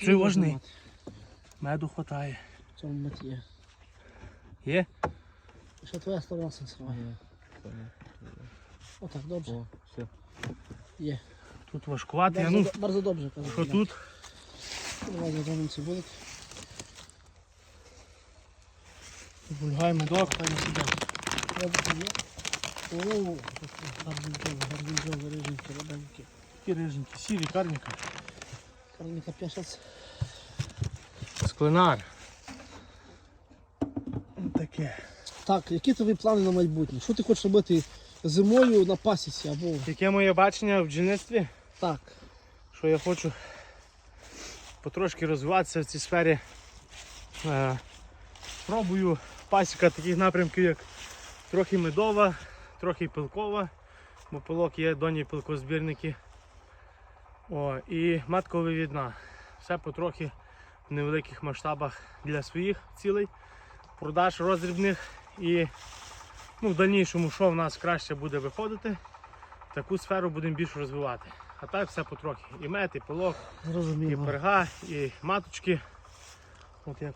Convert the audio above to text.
Тривожний. Меду хватає. В цьому меті є. Є? Ще твоя сторона сенсуває. Отак, добре. О, все. Є. Тут важкувати. Bardzo, ну, dobrze, кажу. що тут? Давай зробимо цибулик. Бульгай медок, хай не сидять. Добре, є. О, гарбунжові, гарбунжові, риженькі, рабенькі. Такі риженькі, сірі, карніка. Карніка п'яшець. Склинар. Таке. Так, які тобі плани на майбутнє? Що ти хочеш робити зимою на пасіці або Яке моє бачення в бджільництві? так? що я хочу потрошки розвиватися в цій сфері. Е, Пробую пасіка таких напрямків, як трохи медова, трохи пилкова, бо пилок є доні пилкозбірники. О, і матковивідна. Все потрохи в невеликих масштабах для своїх цілей, продаж розрібних і ну, в дальнішому, що в нас краще буде виходити, таку сферу будемо більше розвивати. А так все потрохи. І мед, і пилок, і перга, і маточки. От якось